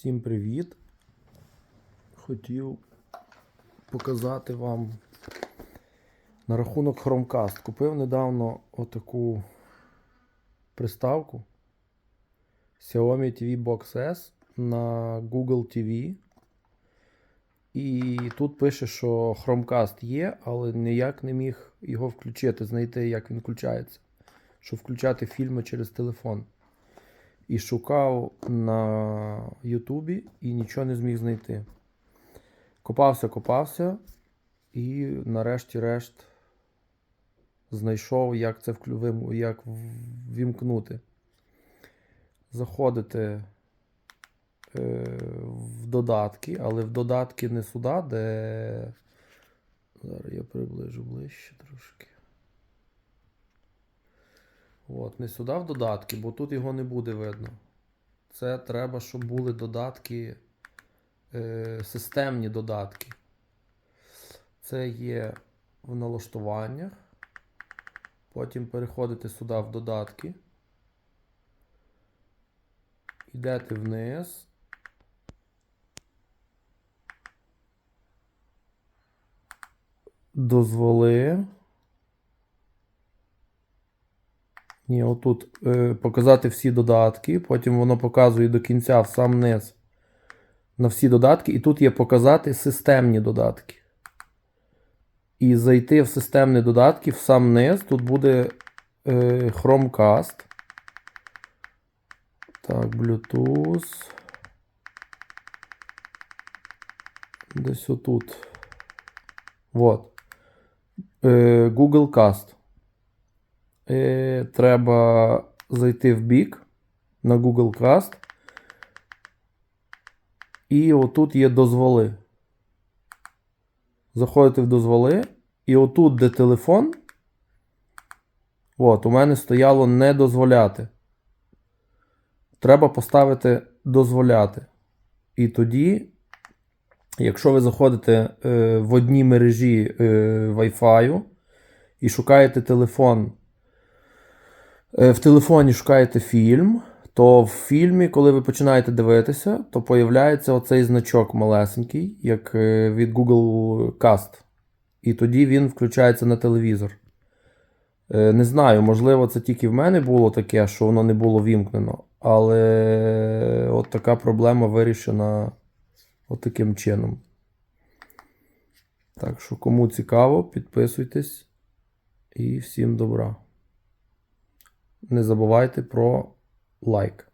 Всім привіт! Хотів показати вам на рахунок Chromecast. Купив недавно отаку приставку Xiaomi TV Box S на Google TV. І тут пише, що Chromecast є, але ніяк не міг його включити, знайти, як він включається. Щоб включати фільми через телефон. І шукав на Ютубі і нічого не зміг знайти. Копався, копався, і нарешті-решт знайшов, як це як вімкнути. Заходите е, в додатки, але в додатки не сюди, де. Зараз я приближу ближче трошки. От, не сюди в додатки, бо тут його не буде видно. Це треба, щоб були додатки, е, системні додатки. Це є в налаштуваннях. Потім переходите сюди в додатки. Йдете вниз. Дозволи. Ні, отут е, показати всі додатки, потім воно показує до кінця в сам низ на всі додатки, і тут є показати системні додатки. І зайти в системні додатки в сам низ, тут буде е, Chromecast. Так, Bluetooth. Десь отут. Вот. Е, Google Cast. Треба зайти в бік на Google Cast. І отут є дозволи. Заходите в дозволи. І отут, де телефон. От, у мене стояло не дозволяти. Треба поставити дозволяти. І тоді, якщо ви заходите е, в одній мережі е, Wi-Fi і шукаєте телефон. Е, В телефоні шукаєте фільм, то в фільмі, коли ви починаєте дивитися, то появляється оцей значок малесенький, як е, від Google Cast. І тоді він включається на телевізор. Е, Не знаю, можливо, це тільки в мене було таке, що воно не було вімкнено. Але от така проблема вирішена от чином. Так що, кому цікаво, підписуйтесь і всім добра. Не забувайте про лайк.